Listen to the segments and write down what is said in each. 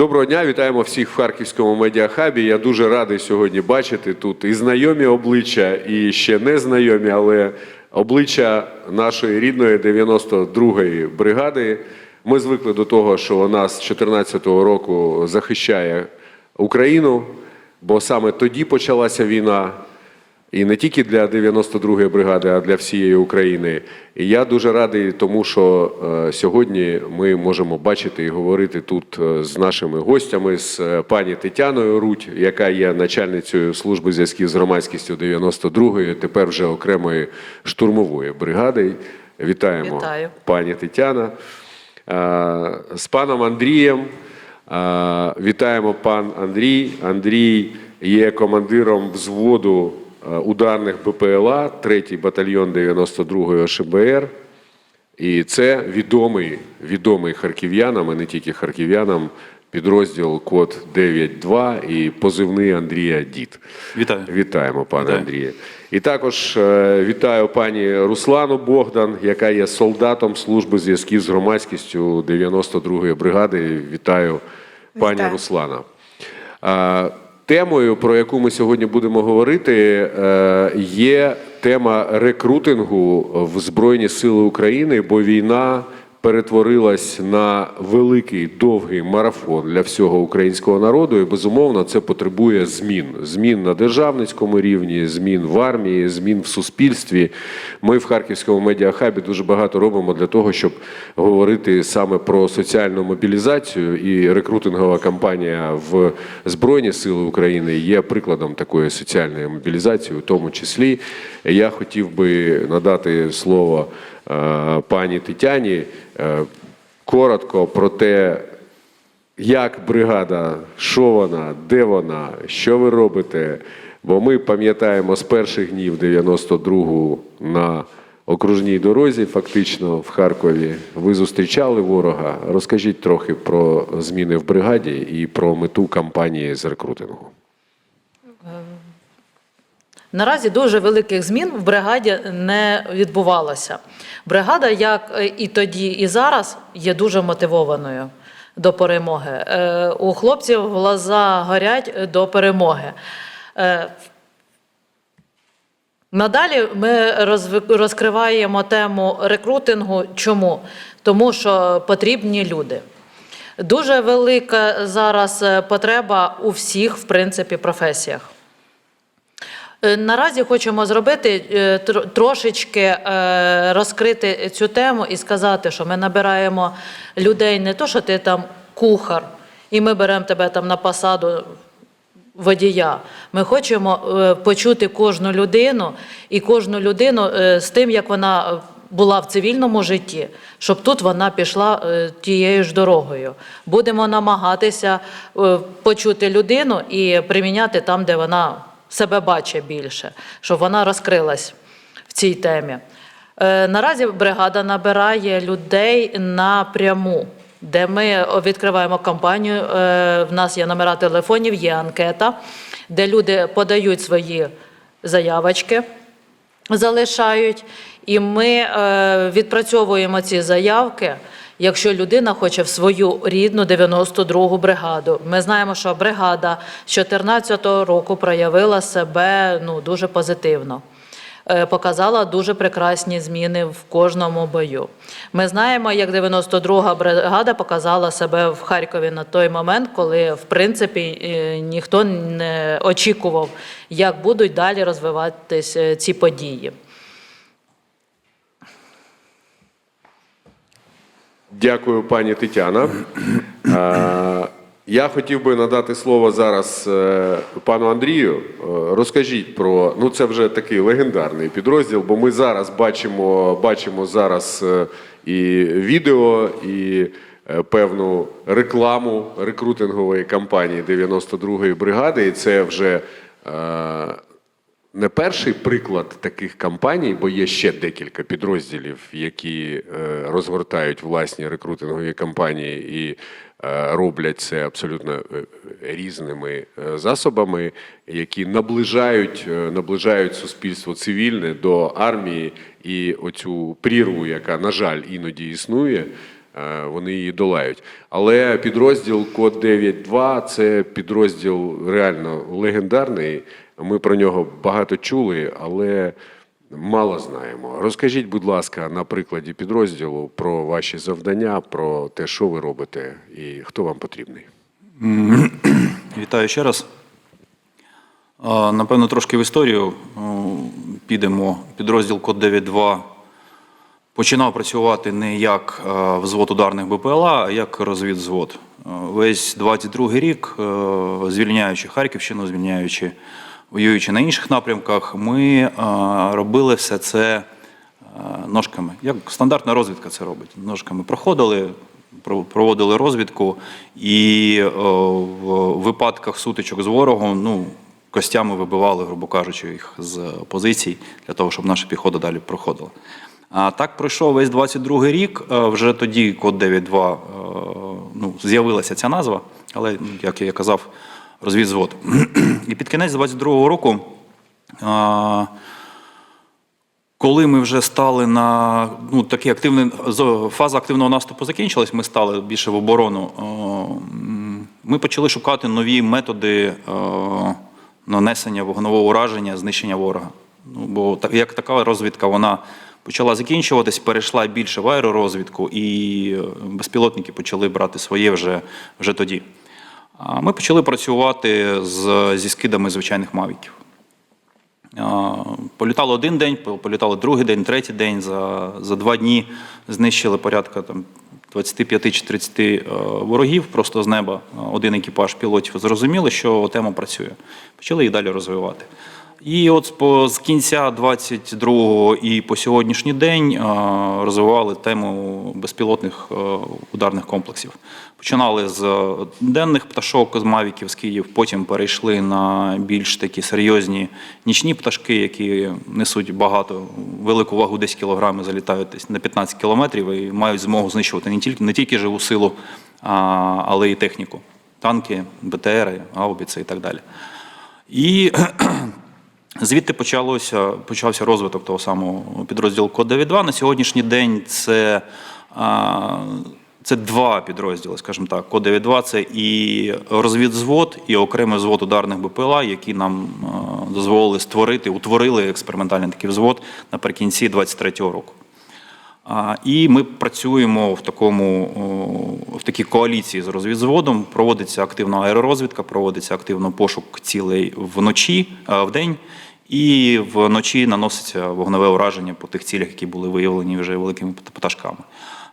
Доброго дня, вітаємо всіх в Харківському медіахабі. Я дуже радий сьогодні бачити тут і знайомі обличчя, і ще не знайомі, але обличчя нашої рідної 92-ї бригади. Ми звикли до того, що вона з 2014 року захищає Україну, бо саме тоді почалася війна. І не тільки для 92-ї бригади, а для всієї України. І я дуже радий тому, що е, сьогодні ми можемо бачити і говорити тут е, з нашими гостями, з е, пані Тетяною Рудь, яка є начальницею служби зв'язків з громадськістю 92-ї, тепер вже окремої штурмової бригади. Вітаємо, Вітаю. пані Тетяна. З паном Андрієм. Вітаємо пан Андрій. Андрій є командиром взводу ударних БПЛА, 3-й батальйон 92-ї ОШБР. І це відомий, відомий харків'янам, і не тільки харків'янам, підрозділ код 92 і позивний Андрія Дід. Вітаю. Вітаємо, пане Вітаю. Андрію. І також е, вітаю пані Руслану Богдан, яка є солдатом служби зв'язків з громадськістю 92-ї бригади. Вітаю, пані Вітаю. Руслана. Темою, про яку ми сьогодні будемо говорити, е, є тема рекрутингу в Збройні Сили України, бо війна перетворилась на великий довгий марафон для всього українського народу, і безумовно це потребує змін. Змін на державницькому рівні, змін в армії, змін в суспільстві. Ми в Харківському медіахабі дуже багато робимо для того, щоб говорити саме про соціальну мобілізацію. І рекрутингова кампанія в Збройні Сили України є прикладом такої соціальної мобілізації, у тому числі. Я хотів би надати слово пані Тетяні е, коротко про те, як бригада, що вона, де вона, що ви робите? Бо ми пам'ятаємо з перших днів 92-го на окружній дорозі, фактично в Харкові. Ви зустрічали ворога. Розкажіть трохи про зміни в бригаді і про мету кампанії з рекрутингу. Наразі дуже великих змін в бригаді не відбувалося. Бригада, як е, і тоді, і зараз, є дуже мотивованою до перемоги. Е, У хлопців глаза горять до перемоги. Е, Надалі ми розкриваємо тему рекрутингу. Чому? Тому що потрібні люди. Дуже велика зараз потреба у всіх, в принципі, професіях. Е, Наразі хочемо зробити е, трошечки е, розкрити цю тему і сказати, що ми набираємо людей не то, що ти там кухар, і ми беремо тебе там на посаду водія. Ми хочемо почути кожну людину і кожну людину з тим, як вона була в цивільному житті, щоб тут вона пішла тією ж дорогою. Будемо намагатися почути людину і приміняти там, де вона себе бачить більше, щоб вона розкрилась в цій темі. Е, Наразі бригада набирає людей напряму, де ми відкриваємо кампанію. е, В нас є номера телефонів, є анкета, де люди подають свої заявочки, залишають, і ми е, відпрацьовуємо ці заявки. Якщо людина хоче в свою рідну 92-гу бригаду, ми знаємо, що бригада з 2014 року проявила себе ну дуже позитивно. Е, Показала дуже прекрасні зміни в кожному бою. Ми знаємо, як 92-га бригада показала себе в Харкові на той момент, коли в принципі е, ніхто не очікував, як будуть далі розвиватись е, ці події. Дякую, пані Тетяна. Я хотів би надати слово зараз е, пану Андрію. Е, Розкажіть про ну це вже такий легендарний підрозділ, бо ми зараз бачимо, бачимо зараз е, і відео, і певну рекламу рекрутингової кампанії 92-ї бригади. І це вже не перший приклад таких кампаній, бо є ще декілька підрозділів, які е, розгортають власні рекрутингові кампанії і е, роблять це абсолютно е, різними засобами, які наближають, наближають суспільство цивільне до армії і оцю прірву, яка, на жаль, іноді існує. вони її долають. Але підрозділ Код 9.2 це підрозділ реально легендарний. Ми про нього багато чули, але мало знаємо. Розкажіть, будь ласка, на прикладі підрозділу про ваші завдання, про те, що ви робите і хто вам потрібний. Вітаю ще раз. Напевно, трошки в історію підемо. Підрозділ Код 9.2 починав працювати не як е, взвод ударних БПЛА, а як розвідвзвод. Е, Весь 22-й рік, е, звільняючи Харківщину, звільняючи, воюючи на інших напрямках, ми е, робили все це е, ножками. Як стандартна розвідка це робить. Ножками проходили, проводили розвідку, і е, в випадках сутичок з ворогом, ну, костями вибивали, грубо кажучи, їх з позицій для того, щоб наша піхота далі проходила. А так пройшов весь 22-й рік. Вже тоді код 9.2 е, ну, з'явилася ця назва, але, ну, як я казав, розвідзвод. І під кінець 22-го року. коли ми вже стали на ну такий активний фаза активного наступу закінчилась, ми стали більше в оборону. Ми почали шукати нові методи нанесення вогневого ураження, знищення ворога. Ну бо як така розвідка, вона почала закінчуватись, перейшла більше в аеророзвідку, і е, безпілотники почали брати своє вже, вже тоді. Ми почали працювати з, зі скидами звичайних мавіків. Політали один день, політали другий день, третій день. За, за два дні знищили порядка там, 25 чи 30 е, ворогів просто з неба. Один екіпаж пілотів зрозуміли, що тема працює. Почали її далі розвивати. І от з кінця 22-го і по сьогоднішній день розвивали тему безпілотних е, ударних комплексів. Починали з е, денних пташок з мавіків з Київ, потім перейшли на більш такі серйозні нічні пташки, які несуть багато велику вагу, десь кілограми, залітають десь на 15 кілометрів і мають змогу знищувати не тільки не тільки живу силу, але й техніку, танки, БТРи, гаубіці і так далі. І Звідти почалося, почався розвиток того самого підрозділу Код 9.2. На сьогоднішній день це, це два підрозділи, скажімо так. Код 9.2 це і розвідзвод, і окремий взвод ударних БПЛА, які нам дозволили створити, утворили експериментальний такий взвод наприкінці 23-го року. І ми працюємо в такому в такій коаліції з розвідзводом. Проводиться активна аеророзвідка, проводиться активно пошук цілей вночі, а, вдень, і вночі наноситься вогневе ураження по тих цілях, які були виявлені вже великими пташками.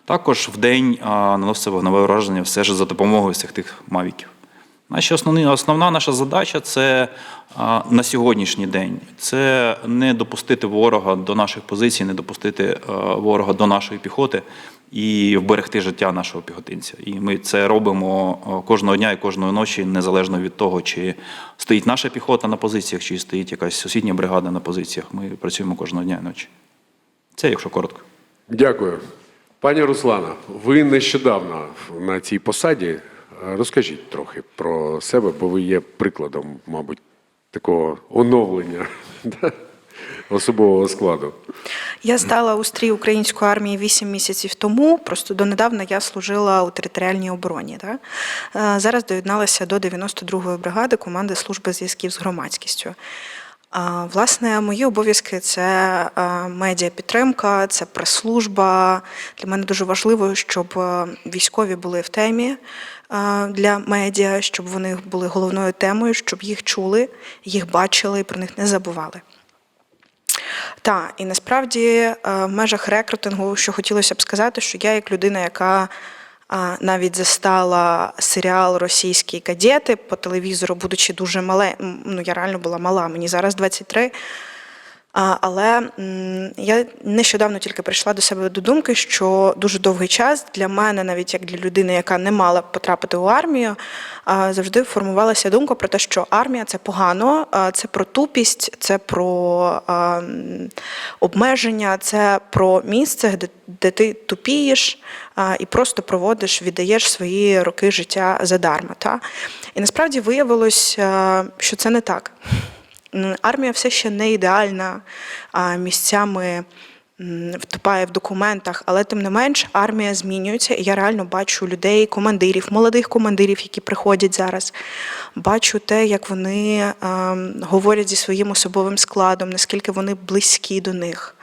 Також вдень день наноситься вогневе ураження все ж за допомогою всіх тих мавіків. Наші основні, основна наша задача це на сьогоднішній день це не допустити ворога до наших позицій, не допустити ворога до нашої піхоти і вберегти життя нашого піхотинця. І ми це робимо кожного дня і кожної ночі, незалежно від того, чи стоїть наша піхота на позиціях, чи стоїть якась сусідня бригада на позиціях. Ми працюємо кожного дня і ночі. Це якщо коротко. Дякую. Пані Руслана, ви нещодавно на цій посаді. Розкажіть трохи про себе, бо ви є прикладом, мабуть, такого оновлення особового складу. Я здала у стрій української армії 8 місяців тому. Просто донедавна я служила у територіальній обороні. Так? Е, Зараз доєдналася до 92-ї бригади команди служби зв'язків з громадськістю. Власне, мої обов'язки це е, медіапідтримка, це прес-служба. Для мене дуже важливо, щоб е, військові були в темі е, для медіа, щоб вони були головною темою, щоб їх чули, їх бачили і про них не забували. Так, і насправді в межах рекрутингу, що хотілося б сказати, що я як людина, яка навіть застала серіал Російські кадети по телевізору, будучи дуже мале, ну я реально була мала, мені зараз 23. Але я нещодавно тільки прийшла до себе до думки, що дуже довгий час для мене, навіть як для людини, яка не мала потрапити у армію, завжди формувалася думка про те, що армія це погано, це про тупість, це про обмеження, це про місце, де ти тупієш і просто проводиш, віддаєш свої роки життя задарма. Та? І насправді виявилось, що це не так. Армія все ще не ідеальна, місцями втопає в документах, але тим не менш армія змінюється. І я реально бачу людей, командирів, молодих командирів, які приходять зараз. Бачу те, як вони ем, говорять зі своїм особовим складом, наскільки вони близькі до них.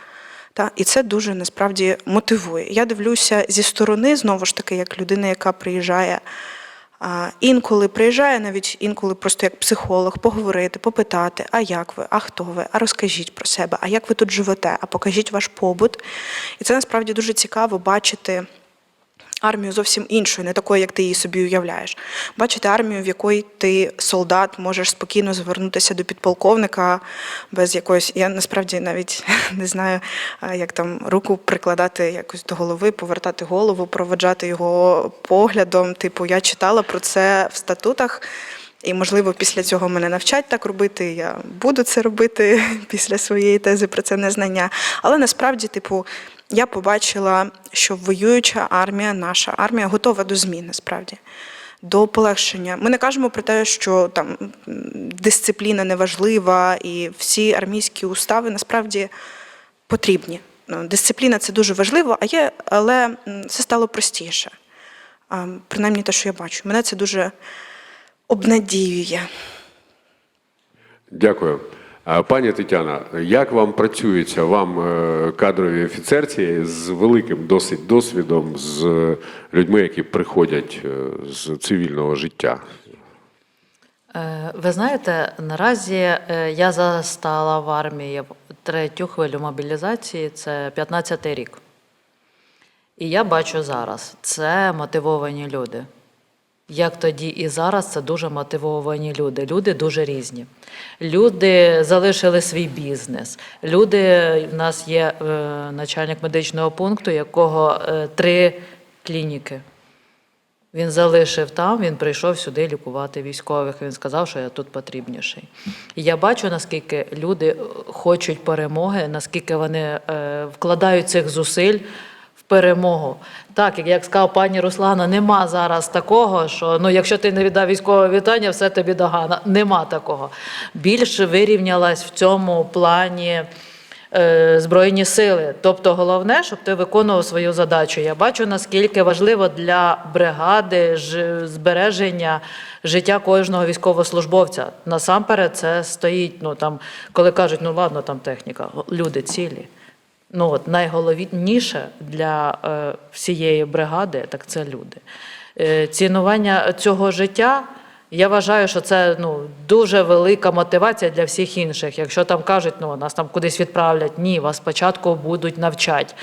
Та, і це дуже насправді мотивує. Я дивлюся зі сторони, знову ж таки, як людина, яка приїжджає. Інколи приїжджає навіть інколи просто як психолог поговорити, попитати, а як ви, а хто ви, а розкажіть про себе, а як ви тут живете, а покажіть ваш побут. І це насправді дуже цікаво бачити армію зовсім іншою, не такою, як ти її собі уявляєш. Бачити армію, в якої ти солдат можеш спокійно звернутися до підполковника без якоїсь. Я насправді навіть не знаю, як там руку прикладати якось до голови, повертати голову, проводжати його поглядом. Типу, я читала про це в статутах. І, можливо, після цього мене навчать так робити. Я буду це робити після своєї тези про це незнання. Але насправді, типу, я побачила, що воююча армія, наша армія готова до змін, насправді. До полегшення. Ми не кажемо про те, що там дисципліна неважлива, і всі армійські устави насправді потрібні. Ну, Дисципліна це дуже важливо, а є, але це стало простіше. Принаймні те, що я бачу. Мене це дуже обнадіює. Дякую. Пані Тетяна, як вам працюється вам е, кадрові офіцерці з великим досить досвідом, з людьми, які приходять е, з цивільного життя? Е, Ви знаєте, наразі я застала в армії третю хвилю мобілізації, це 15-й рік. І я бачу зараз, це мотивовані люди. Як тоді і зараз, це дуже мотивовані люди. Люди дуже різні. Люди залишили свій бізнес. Люди, в нас є е, начальник медичного пункту, якого е, три клініки. Він залишив там, він прийшов сюди лікувати військових. Він сказав, що я тут потрібніший. І я бачу, наскільки люди е, хочуть перемоги, наскільки вони е, вкладають цих зусиль перемогу. Так, як, сказала пані Руслана, нема зараз такого, що ну, якщо ти не віддав військове вітання, все тобі догана. Нема такого. Більше вирівнялась в цьому плані е, Збройні сили. Тобто головне, щоб ти виконував свою задачу. Я бачу, наскільки важливо для бригади збереження життя кожного військовослужбовця. Насамперед, це стоїть, ну там, коли кажуть, ну ладно, там техніка, люди цілі. Ну, от найголовніше для е, всієї бригади, так це люди. Е, цінування цього життя. Я вважаю, що це ну, дуже велика мотивація для всіх інших. Якщо там кажуть, ну нас там кудись відправлять, ні, вас спочатку будуть навчати.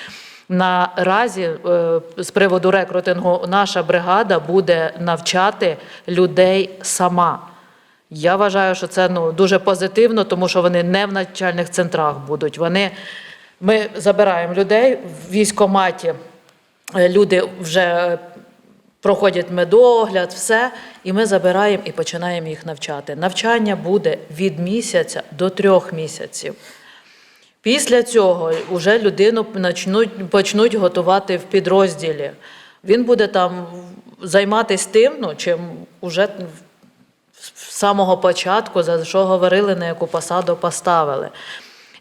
Наразі е, з приводу рекрутингу наша бригада буде навчати людей сама. Я вважаю, що це ну, дуже позитивно, тому що вони не в навчальних центрах будуть. Вони, ми забираємо людей в військкоматі, е, люди вже проходять медогляд, все, і ми забираємо і починаємо їх навчати. Навчання буде від місяця до трьох місяців. Після цього вже людину почнуть, почнуть готувати в підрозділі. Він буде там займатися тим, ну, чим вже з самого початку, за що говорили, на яку посаду поставили.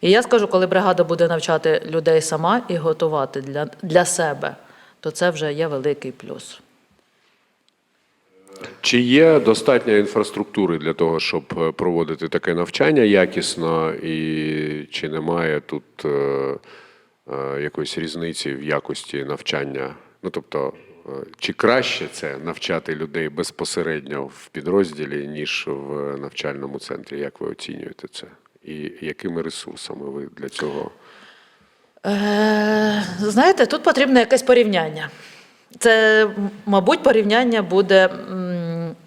І я скажу, коли бригада буде навчати людей сама і готувати для, для себе, то це вже є великий плюс. Чи є достатньо інфраструктури для того, щоб е, проводити таке навчання якісно, і чи немає тут е, е, якоїсь різниці в якості навчання? Ну тобто, е, чи краще це навчати людей безпосередньо в підрозділі, ніж в навчальному центрі? Як ви оцінюєте це? І якими ресурсами ви для цього? Е, знаєте, тут потрібно якесь порівняння. Це, мабуть, порівняння буде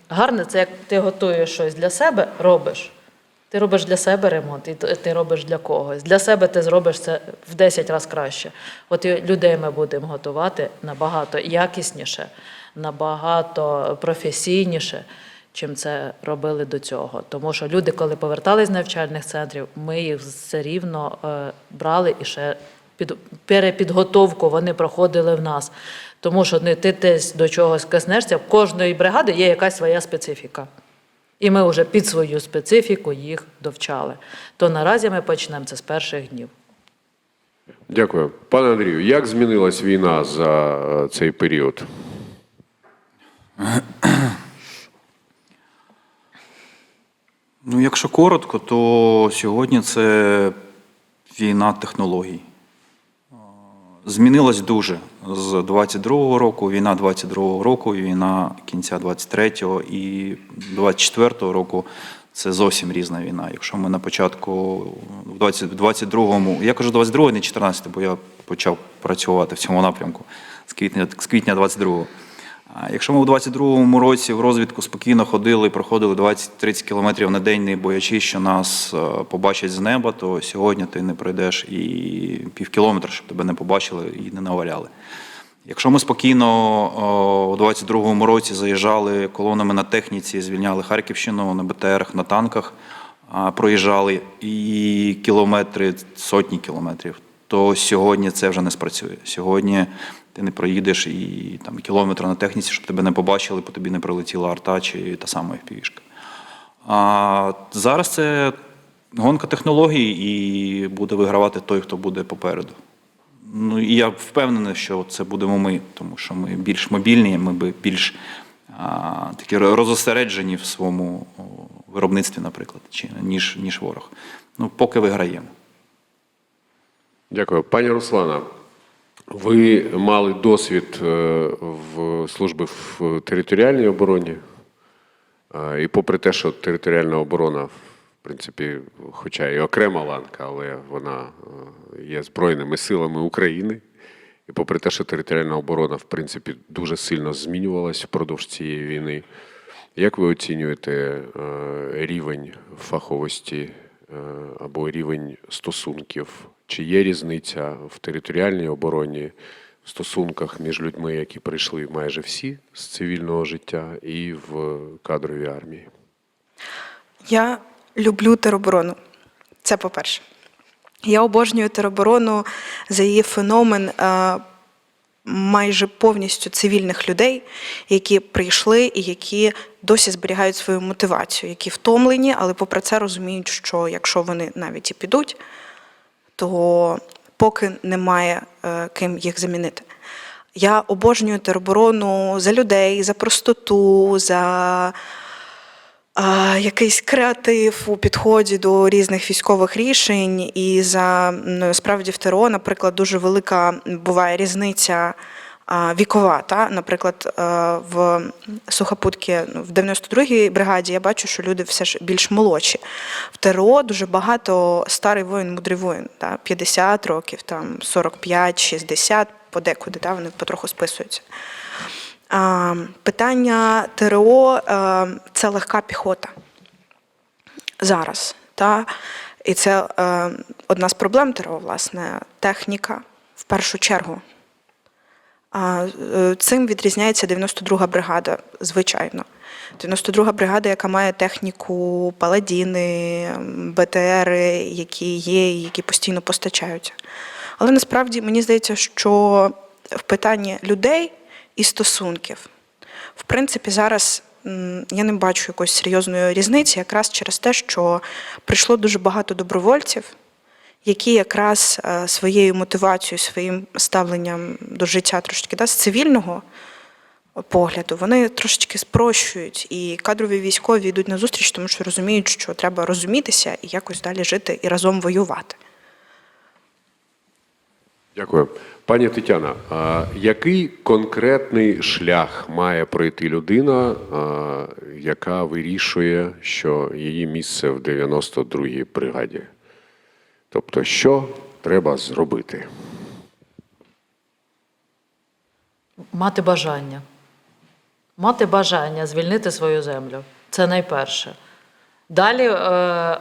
гарне. Це як ти готуєш щось для себе, робиш. Ти робиш для себе ремонт, і ти робиш для когось. Для себе ти зробиш це в 10 разів краще. От і людей ми будемо готувати набагато якісніше, набагато професійніше, чим це робили до цього. Тому що люди, коли повертались з навчальних центрів, ми їх все рівно е, брали і ще під перепідготовку вони проходили в нас. Тому що не ти десь до чогось коснешся, в кожної бригади є якась своя специфіка. І ми вже під свою специфіку їх довчали. То наразі ми почнемо це з перших днів. Дякую. Пане Андрію, як змінилась війна за е, цей період? Ну, якщо коротко, то сьогодні це війна технологій. Е, Змінилось дуже з 22-го року, війна 22-го року, війна кінця 23-го і 24-го року це зовсім різна війна. Якщо ми на початку в 20 в 22-му, я кажу 22-й, не 14-й, бо я почав працювати в цьому напрямку з квітня, з квітня 22-го. Якщо ми у 22-му році в розвідку спокійно ходили, проходили 20-30 кілометрів на день, не боячись, що нас е, побачать з неба, то сьогодні ти не пройдеш і пів кілометра, щоб тебе не побачили і не наваляли. Якщо ми спокійно у 22-му році заїжджали колонами на техніці, звільняли Харківщину на БТРах, на танках, проїжджали і кілометри, сотні кілометрів, то сьогодні це вже не спрацює. Сьогодні ти не проїдеш і там кілометр на техніці, щоб тебе не побачили, по тобі не прилетіла арта чи та сама FPV-шка. А зараз це гонка технологій, і буде вигравати той, хто буде попереду. Ну і я впевнений, що це будемо ми, тому що ми більш мобільні, ми би більш а, такі розосереджені в своєму виробництві, наприклад, чи, ніж, ніж ворог. Ну, поки виграємо. Дякую. Пані Руслана, ви мали досвід е, в служби в територіальній обороні. І попри те, що територіальна оборона, в принципі, хоча і окрема ланка, але вона е, є Збройними силами України. І попри те, що територіальна оборона, в принципі, дуже сильно змінювалась впродовж цієї війни. Як ви оцінюєте е, рівень фаховості або рівень стосунків? Чи є різниця в територіальній обороні, в стосунках між людьми, які прийшли майже всі з цивільного життя, і в кадровій армії? Я люблю тероборону. Це по-перше. Я обожнюю тероборону за її феномен е, майже повністю цивільних людей, які прийшли і які досі зберігають свою мотивацію, які втомлені, але попри це розуміють, що якщо вони навіть і підуть, то поки немає е, ким їх замінити. Я обожнюю тероборону за людей, за простоту, за а, якийсь креатив у підході до різних військових рішень. І за ну, справді в ТРО, наприклад, дуже велика буває різниця вікова. Та? Наприклад, е, в Сухопутки ну, в 92-й бригаді я бачу, що люди все ж більш молодші. В ТРО дуже багато старий воїн, мудрий воїн, та? 50 років, там 45, 60, подекуди, та? вони потроху списуються. Питання ТРО е, це легка піхота зараз. Та? І це е, одна з проблем ТРО, власне, техніка в першу чергу. Е, Цим відрізняється 92-га бригада, звичайно. 92-га бригада, яка має техніку паладіни, БТРи, які є, і які постійно постачаються. Але насправді мені здається, що в питанні людей і стосунків, в принципі, зараз я не бачу якоїсь серйозної різниці, якраз через те, що прийшло дуже багато добровольців, які якраз е, своєю мотивацією, своїм ставленням до життя трошки да, з цивільного погляду, вони трошечки спрощують, і кадрові військові йдуть на зустріч, тому що розуміють, що треба розумітися і якось далі жити і разом воювати. Дякую. Пані Тетяна, який конкретний шлях має пройти людина, яка вирішує, що її місце в 92-й бригаді? Тобто, що треба зробити? Мати бажання. Мати бажання звільнити свою землю. Це найперше. Далі е,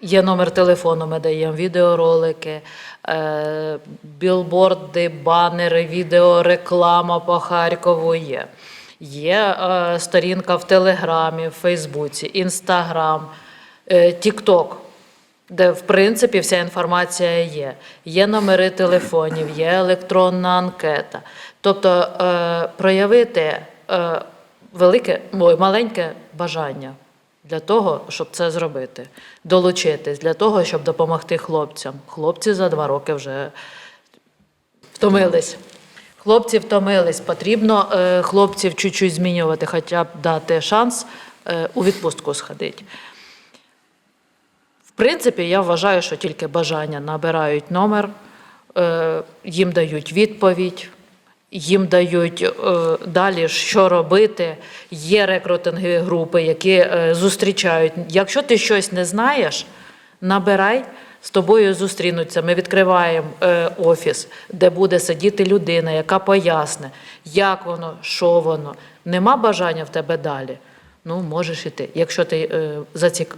є номер телефону, ми даємо відеоролики, е, білборди, банери, відео, реклама по Харкову є. Є е, сторінка в Телеграмі, в Фейсбуці, Інстаграм, е, Тікток де в принципі вся інформація є. Є номери телефонів, є електронна анкета. Тобто е, проявити е, велике, ой, маленьке бажання для того, щоб це зробити, долучитись для того, щоб допомогти хлопцям. Хлопці за два роки вже втомились. Хлопці втомились. Потрібно е, хлопців чуть-чуть змінювати, хоча б дати шанс у відпустку сходити. Принципі, я вважаю, що тільки бажання набирають номер, е, їм дають відповідь, їм дають е, далі, що робити. Є рекрутингові групи, які е, зустрічають. Якщо ти щось не знаєш, набирай. З тобою зустрінуться. Ми відкриваємо е, офіс, де буде сидіти людина, яка поясне, як воно, що воно. Нема бажання в тебе далі. Ну, можеш іти. Якщо ти е, зацік...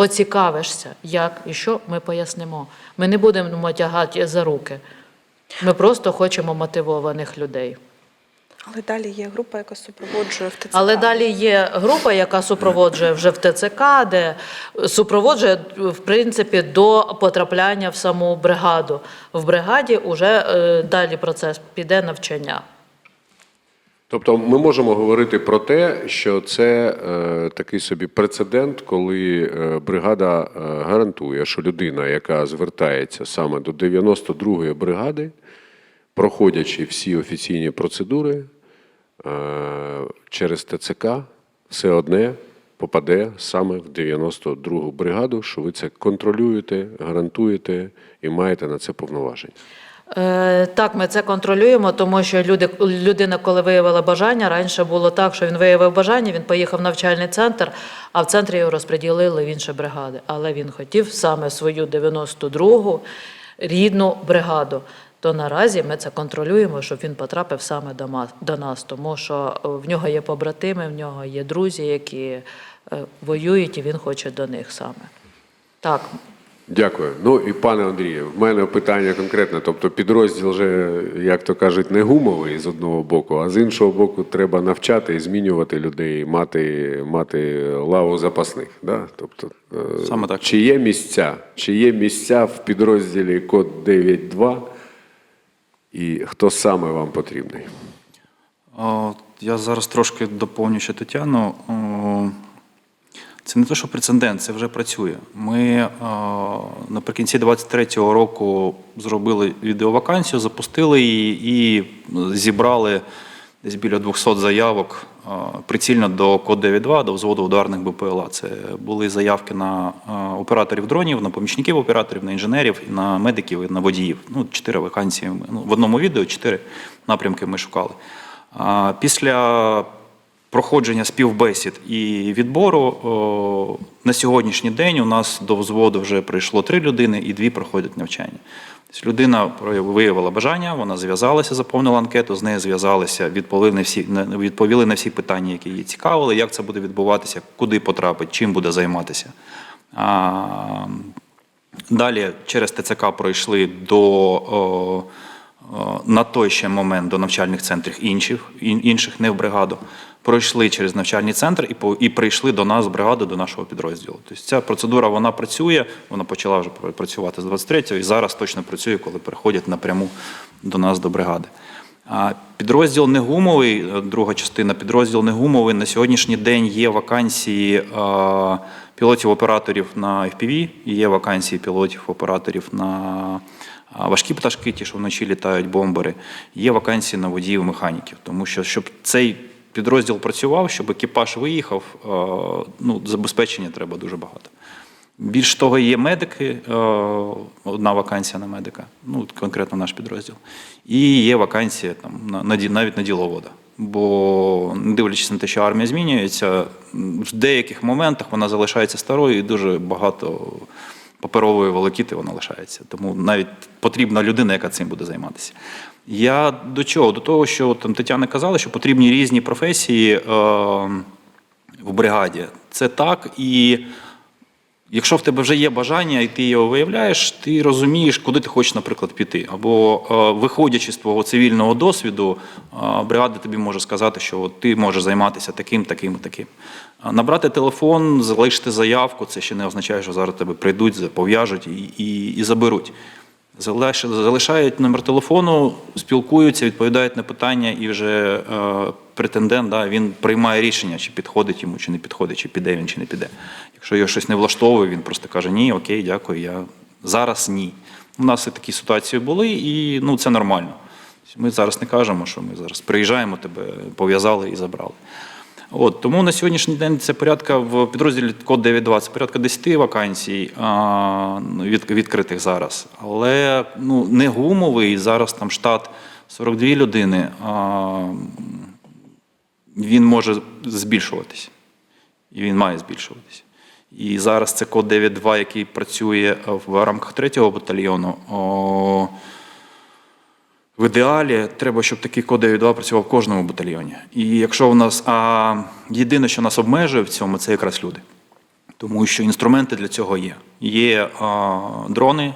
поцікавишся, як і що, ми пояснимо. Ми не будемо тягати за руки. Ми просто хочемо мотивованих людей. Але далі є група, яка супроводжує в ТЦК. Але далі є група, яка супроводжує вже в ТЦК, де супроводжує в принципі до потрапляння в саму бригаду. В бригаді вже е, далі процес піде навчання. Тобто ми можемо говорити про те, що це е, такий собі прецедент, коли е, бригада е, гарантує, що людина, яка звертається саме до 92-ї бригади, проходячи всі офіційні процедури е, через ТЦК, все одне попаде саме в 92-гу бригаду, що ви це контролюєте, гарантуєте і маєте на це повноваження. Е, Так, ми це контролюємо, тому що люди, людина, коли виявила бажання, раніше було так, що він виявив бажання, він поїхав в навчальний центр, а в центрі його розподілили в інші бригади. Але він хотів саме свою 92-гу рідну бригаду. То наразі ми це контролюємо, щоб він потрапив саме до нас, тому що е, в нього є побратими, в нього є друзі, які е, воюють, і він хоче до них саме. Так, Дякую. Ну і пане Андрію, в мене питання конкретне. Тобто підрозділ вже, як то кажуть, не гумовий з одного боку, а з іншого боку, треба навчати і змінювати людей, мати, мати лаву запасних. Да? Тобто, е, Саме так. Чи є місця? Чи є місця в підрозділі код 9.2 і хто саме вам потрібний? Я зараз трошки доповню ще Тетяну. Це не те, що прецедент, це вже працює. Ми о, наприкінці 23-го року зробили відеовакансію, запустили її і зібрали десь біля 200 заявок о, прицільно до код 9.2, до взводу ударних БПЛА. Це були заявки на о, операторів дронів, на помічників операторів, на інженерів, на медиків і на водіїв. Ну, чотири вакансії. Ну, в одному відео чотири напрямки ми шукали. Після проходження співбесід і відбору на сьогоднішній день у нас до взводу вже прийшло три людини і дві проходять навчання. Тобто людина виявила бажання, вона зв'язалася, заповнила анкету, з нею зв'язалися, відповіли на всі, відповіли на всі питання, які її цікавили, як це буде відбуватися, куди потрапить, чим буде займатися. А, Далі через ТЦК пройшли до о, на той ще момент до навчальних центрів інших, інших не в бригаду. Пройшли через навчальний центр і, по- і прийшли до нас в бригаду, до нашого підрозділу. Тобто ця процедура вона працює, вона почала вже працювати з 23-го і зараз точно працює, коли приходять напряму до нас до бригади. А Підрозділ негумовий, е, друга частина, підрозділ негумовий. На сьогоднішній день є вакансії е, пілотів-операторів на FPV, є вакансії пілотів-операторів на е, важкі пташки, ті, що вночі літають бомбери. Є вакансії на водіїв-механіків. Тому що, щоб цей підрозділ працював, щоб екіпаж виїхав, е, ну, забезпечення треба дуже багато. Більш того, є медики, е, одна вакансія на медика, ну конкретно наш підрозділ. І є вакансія там на, навіть на діловода. Бо не дивлячись на те, що армія змінюється, в деяких моментах вона залишається старою і дуже багато паперової волокіти вона лишається. Тому навіть потрібна людина, яка цим буде займатися. Я до чого? До того, що там Тетяна казала, що потрібні різні професії е, в бригаді. Це так і. Якщо в тебе вже є бажання і ти його виявляєш, ти розумієш, куди ти хочеш, наприклад, піти. Або е, виходячи з твого цивільного досвіду, е, бригада тобі може сказати, що ти можеш займатися таким, таким таким. Набрати телефон, залишити заявку, це ще не означає, що зараз тебе прийдуть, пов'яжуть і, і, і заберуть. Залишають номер телефону, спілкуються, відповідають на питання і вже е, претендент, да, він приймає рішення, чи підходить йому, чи не підходить, чи піде він, чи не піде. Якщо його щось не влаштовує, він просто каже: ні, окей, дякую, я зараз ні. У нас і такі ситуації були, і ну, це нормально. Ми зараз не кажемо, що ми зараз приїжджаємо, тебе пов'язали і забрали. От, тому на сьогоднішній день це порядка в підрозділі код 9.2, це порядка 10 вакансій а, ну, від, відкритих зараз. Але ну, не гумовий, зараз там штат 42 людини, а, він може збільшуватися. І він має збільшуватися. І зараз це код 9.2, який працює в рамках 3-го батальйону. В ідеалі треба, щоб такий код 9.2 працював в кожному батальйоні. І якщо в нас а, єдине, що нас обмежує в цьому, це якраз люди. Тому що інструменти для цього є. Є а, дрони,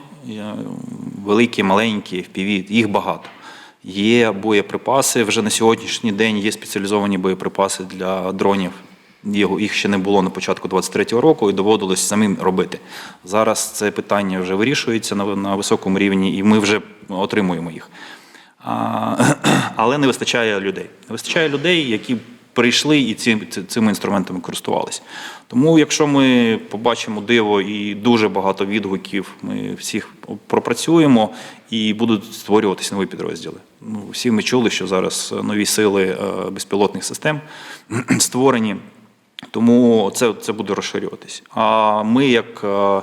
великі, маленькі, FPV, їх багато. Є боєприпаси. Вже на сьогоднішній день є спеціалізовані боєприпаси для дронів. Його- Їх ще не було на початку 23-го року і доводилось самим робити. Зараз це питання вже вирішується на, на високому рівні, і ми вже отримуємо їх. А, але не вистачає людей. Не вистачає людей, які прийшли і ці- цими інструментами користувалися. Тому, якщо ми побачимо диво і дуже багато відгуків, ми всіх пропрацюємо і будуть створюватися нові підрозділи. Ну, всі ми чули, що зараз нові сили е, безпілотних систем створені. Тому це, це буде розширюватись. А ми, як е,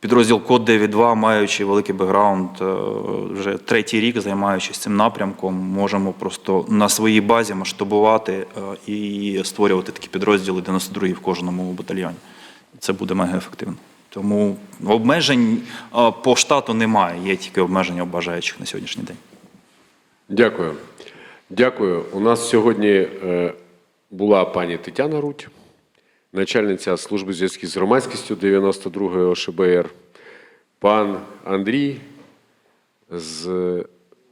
підрозділ Код 9.2, маючи великий бекграунд, е, вже третій рік займаючись цим напрямком, можемо просто на своїй базі масштабувати е, і створювати такі підрозділи 92 в кожному батальйоні. Це буде мега ефективно. Тому обмежень е, по штату немає, є тільки обмеження бажаючих на сьогоднішній день. Дякую. Дякую. У нас сьогодні була пані Тетяна Рудь, начальниця служби зв'язків з громадськістю 92-ї ОШБР, пан Андрій з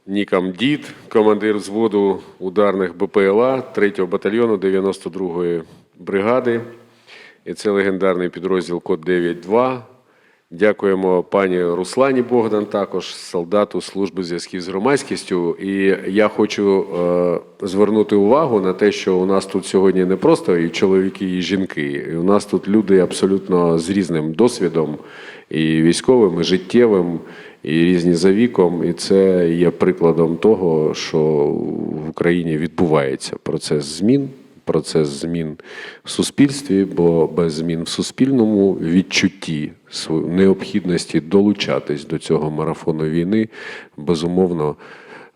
ніком Дід, командир взводу ударних БПЛА 3-го батальйону 92-ї бригади. І це легендарний підрозділ Код 9.2. Дякуємо пані Руслані Богдан, також солдату служби зв'язків з громадськістю. І я хочу е, звернути увагу на те, що у нас тут сьогодні не просто і чоловіки, і жінки. І у нас тут люди абсолютно з різним досвідом, і військовим, і життєвим, і різні за віком. І це є прикладом того, що в Україні відбувається процес змін процес змін в суспільстві, бо без змін в суспільному відчутті необхідності долучатись до цього марафону війни, безумовно,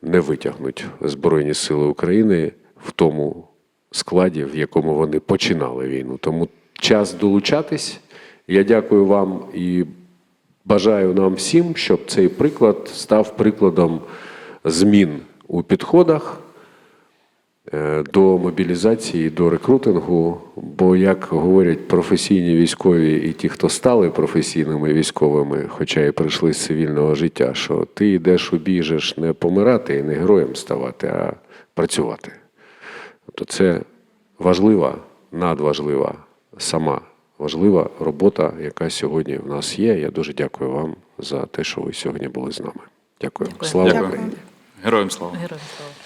не витягнуть Збройні Сили України в тому складі, в якому вони починали війну. Тому час долучатись. Я дякую вам і бажаю нам всім, щоб цей приклад став прикладом змін у підходах до мобілізації, до рекрутингу. Бо, як говорять професійні військові і ті, хто стали професійними військовими, хоча і прийшли з цивільного життя, що ти йдеш у бій же ж не помирати і не героєм ставати, а працювати. Тобто це важлива, надважлива, сама важлива робота, яка сьогодні в нас є. Я дуже дякую вам за те, що ви сьогодні були з нами. Дякую. Дякую. Слава. Україні! Героям слава! Героям слава.